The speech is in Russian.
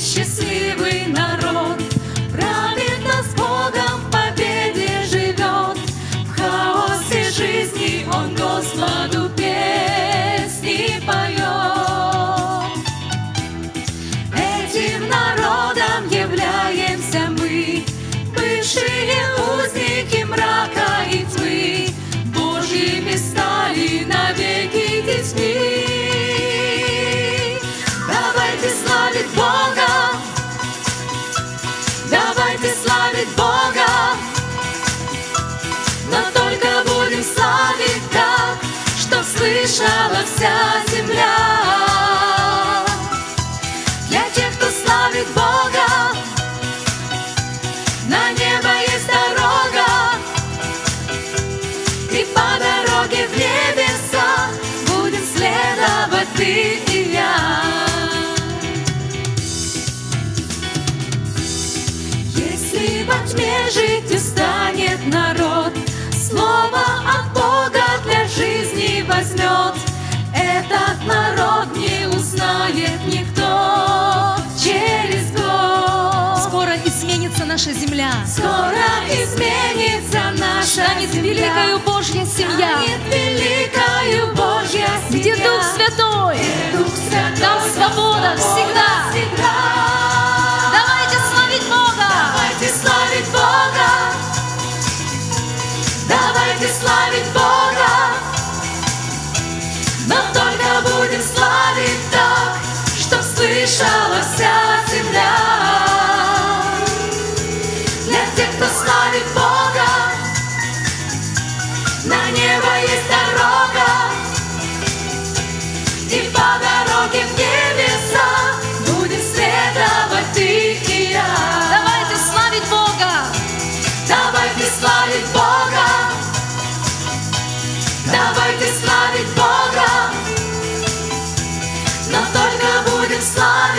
счастливый народ, праведно с Богом в победе живет. В хаосе жизни он Господу песни поет. Этим народом являемся мы, бывшие Если во тьме жить устанет народ, Слово от Бога для жизни возьмет. Этот народ не узнает никто через год. Скоро изменится наша земля. Скоро изменится наша Станет земля. великою Божья семья, Станет великою Божья семья. где Дух Святой, Дух Святой дрожала вся земля. Для тех, кто славит Бога, на небо есть дорога, и по дороге в небеса будем следовать ты и я. Давайте славить Бога! Давайте славить Бога! Давайте славить Бога! Но только будем славить